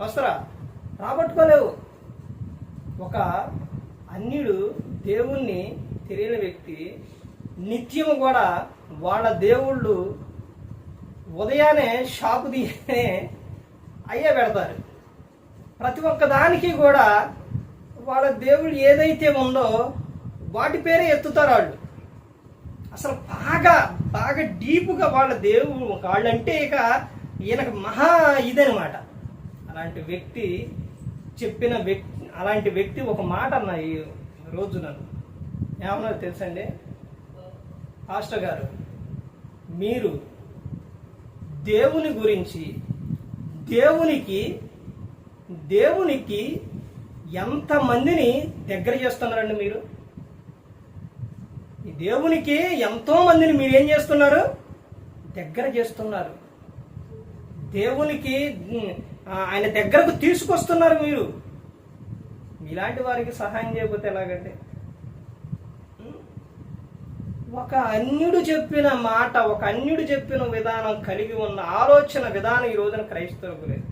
వస్తారా? రాబట్టుకోలేవు. ఒక అన్యుడు దేవుణ్ణి తెలియని వ్యక్తి నిత్యము కూడా వాళ్ళ దేవుళ్ళు ఉదయాన్నే షాపు తీయనే అయ్యే పెడతారు. ప్రతి ఒక్క దానికి కూడా వాళ్ళ దేవుడు ఏదైతే ఉందో వాటి పేరే ఎత్తుతారు వాళ్ళు. అసలు బాగా బాగా డీప్గా వాళ్ళ దేవుడు వాళ్ళంటే ఇక ఈయనకు మహా ఇదనమాట అలాంటి వ్యక్తి చెప్పిన వ్యక్తి అలాంటి వ్యక్తి ఒక మాట అన్న ఈ రోజు నన్ను. ఏమన్నా తెలుసండి? పాస్టర్ గారు మీరు దేవుని గురించి దేవునికి దేవునికి ఎంతమందిని దగ్గర చేస్తున్నారండి మీరు? ఈ దేవునికి ఎంతో మందిని మీరు ఏం చేస్తున్నారు? దగ్గర చేస్తున్నారు. దేవునికి ఆయన దగ్గరకు తీసుకొస్తున్నారు మీరు. ఇలాంటి వారికి సహాయం చేయకపోతే ఎలాగంటే ఒక అన్యుడు చెప్పిన మాట ఒక అన్యుడు చెప్పిన విధానం కలిగి ఉన్న ఆలోచన విధానం ఈ రోజున క్రైస్తవులకు లేదు.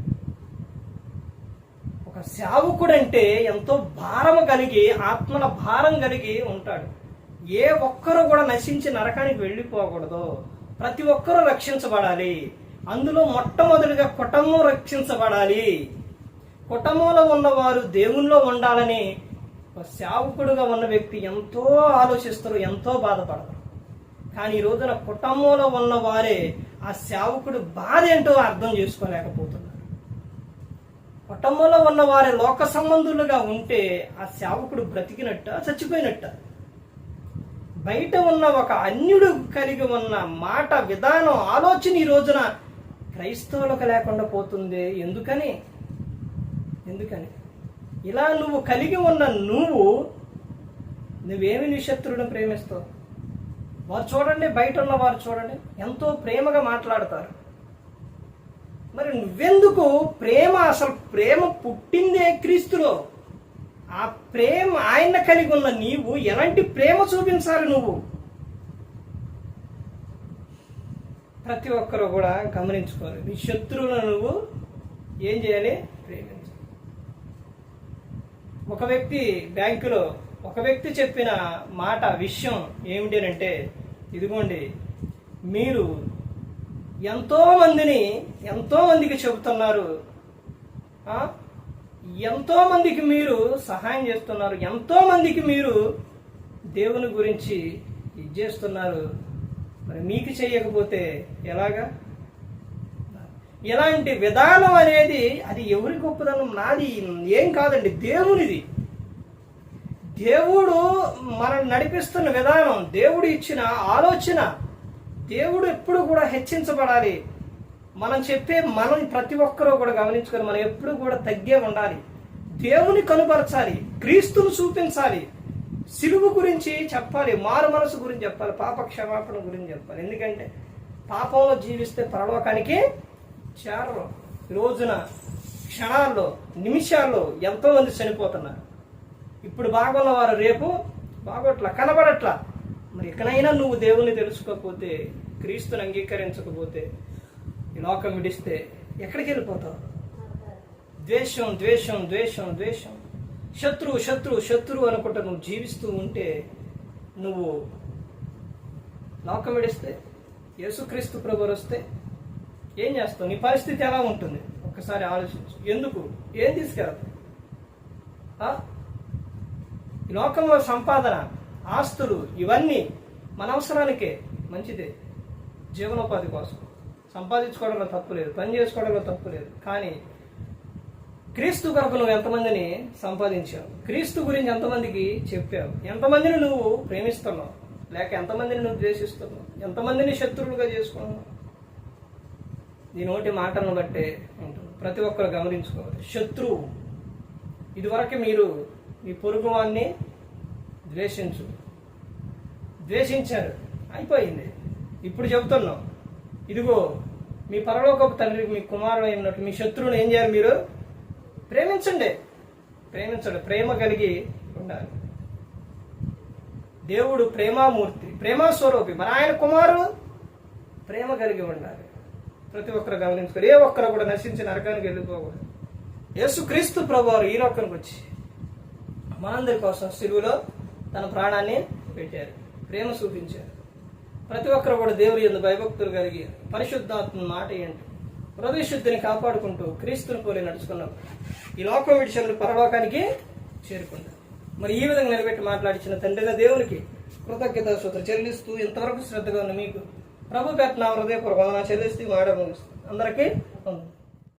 ఒక సేవకుడు అంటే ఎంతో భారము కలిగి ఆత్మల భారం కలిగి ఉంటాడు. ఏ ఒక్కరు కూడా నశించి నరకానికి వెళ్ళిపోకూడదు. ప్రతి ఒక్కరూ రక్షించబడాలి. అందులో మొట్టమొదటిగా కుటుంబం రక్షించబడాలి. కుటుంబంలో ఉన్నవారు దేవునిలో ఉండాలని ఒక సేవకుడుగా ఉన్న వ్యక్తి ఎంతో ఆలోచిస్తారు ఎంతో బాధపడతారు. కానీ ఈ రోజున కుటుంబంలో ఉన్న వారే ఆ సేవకుడు బాధ ఏంటో అర్థం చేసుకోలేకపోతున్నారు. కుటుంబంలో ఉన్నవారే లోక సంబంధులుగా ఉంటే ఆ సేవకుడు బ్రతికినట్ట చచ్చిపోయినట్ట. బయట ఉన్న ఒక అన్యుడు కలిగి ఉన్న మాట విధానం ఆలోచన ఈ రోజున క్రైస్తవులకు లేకుండా పోతుంది? ఎందుకని? ఎందుకని? ఇలా నువ్వు కలిగి ఉన్న నువ్వు నువ్వేమి నీ శత్రువుని ప్రేమిస్తావు? వారు చూడండి బయట ఉన్న వారు చూడండి ఎంతో ప్రేమగా మాట్లాడతారు. మరి నువ్వెందుకు? ప్రేమ అసలు ప్రేమ పుట్టిందే క్రీస్తులో. ఆ ప్రేమ ఆయన కలిగి ఉన్న నీవు ఎలాంటి ప్రేమ చూపించాలి నువ్వు? ప్రతి ఒక్కరు కూడా గమనించుకోవాలి. మీ శత్రువులను నువ్వు ఏం చేయాలి? ప్రేమించాలి. ఒక వ్యక్తి బ్యాంకులో ఒక వ్యక్తి చెప్పిన మాట విషయం ఏమిటంటే ఇదిగోండి మీరు ఎంతోమందిని ఎంతోమందికి చెబుతున్నారు. ఎంతోమందికి మీరు సహాయం చేస్తున్నారు. ఎంతోమందికి మీరు దేవుని గురించి ఇది చేస్తున్నారు. మరి మీకు చేయకపోతే ఎలాగా? ఇలాంటి విధానం అనేది అది ఎవరి గొప్పదనం? నాది ఏం కాదండి దేవునిది దేవుడు మనం నడిపిస్తున్న విధానం దేవుడు ఇచ్చిన ఆలోచన దేవుడు ఎప్పుడు కూడా హెచ్చించబడాలి. మనం చెప్పే మనం ప్రతి ఒక్కరూ కూడా గమనించుకొని మనం ఎప్పుడు కూడా తగ్గే ఉండాలి. దేవుని కనుపరచాలి క్రీస్తును చూపించాలి. సిలువు గురించి చెప్పాలి మారు మనసు గురించి చెప్పాలి పాప క్షమాపణ గురించి చెప్పాలి. ఎందుకంటే పాపంలో జీవిస్తే పరలోకానికి చేరరు. రోజున క్షణాల్లో నిమిషాల్లో ఎంతో మంది చనిపోతున్నారు. ఇప్పుడు బాగున్న వారు రేపు బాగోట్లా కనబడట్లా. మరి ఎక్కడైనా నువ్వు దేవుని తెలుసుకోకపోతే క్రీస్తుని అంగీకరించకపోతే ఈ లోకం విడిస్తే ఎక్కడికి వెళ్ళిపోతావు? ద్వేషం ద్వేషం ద్వేషం ద్వేషం. శత్రువు శత్రువు శత్రువు అనుకుంటా నువ్వు జీవిస్తూ ఉంటే నువ్వు లోకం విడిస్తే యేసుక్రీస్తు ప్రభు వస్తే ఏం చేస్తావు? నీ పరిస్థితి ఎలా ఉంటుంది? ఒక్కసారి ఆలోచించు. ఎందుకు? ఏం తీసుకెళ్తావు? ఆ? ఈ లోకంలో సంపాదన ఆస్తులు ఇవన్నీ మన అవసరానికే మంచిదే. జీవనోపాధి కోసం. సంపాదించుకోవడంలో తప్పు లేదు పని చేసుకోవడంలో తప్పు లేదు. కానీ క్రీస్తు కొరకు నువ్వు ఎంతమందిని సంపాదించావు? క్రీస్తు గురించి ఎంతమందికి చెప్పావు? ఎంతమందిని నువ్వు ప్రేమిస్తున్నావు? లేక ఎంతమందిని నువ్వు ద్వేషిస్తున్నావు? ఎంతమందిని శత్రువులుగా చేసుకున్నావు? నీ నోటి మాటలను బట్టే ఉంటుంది. ప్రతి ఒక్కరు గమనించుకోవాలి. శత్రువు. ఇదివరకు మీరు మీ పొరుగు వాడిని ద్వేషించు. ద్వేషించారు. అయిపోయింది. ఇప్పుడు చెబుతున్నాం. ఇదిగో మీ పరలోకపు తండ్రికి మీ కుమారుడు అయినట్టు మీ శత్రువుని ఏం చేయాలి మీరు? ప్రేమించండి. ప్రేమించండి. ప్రేమ కలిగి ఉండాలి. దేవుడు ప్రేమామూర్తి ప్రేమస్వరూపి. మన ఆయన కుమారుడు? ప్రేమ కలిగి ఉండాలి. ప్రతి ఒక్కరు గమనించుకోరు ఏ ఒక్కరు కూడా నశించి నరకానికి వెళ్ళిపోకూడదు. యేసుక్రీస్తు ప్రభు వారు ఈ వచ్చి మనందరి కోసం సిలువలో తన ప్రాణాన్ని పెట్టారు. ప్రేమ చూపించారు. ప్రతి ఒక్కరు కూడా దేవుడి ఎందు భయభక్తులు కలిగి పరిశుద్ధాత్మ మాట ఏంటి? హృదయశుద్ధిని కాపాడుకుంటూ క్రీస్తుని పోలి నడుచుకున్నాం. ఈ లోకం విడిచిన పరలోకానికి చేరుకున్నాం. మరి ఈ విధంగా నిలబెట్టి మాట్లాడించిన తండ్రిన దేవునికి కృతజ్ఞత సూత్ర చెల్లిస్తూ ఇంతవరకు శ్రద్ధగా ఉన్న మీకు ప్రభు పెట్టిన హృదయపూర్వక చెల్లిస్తూ మాట అందరికీ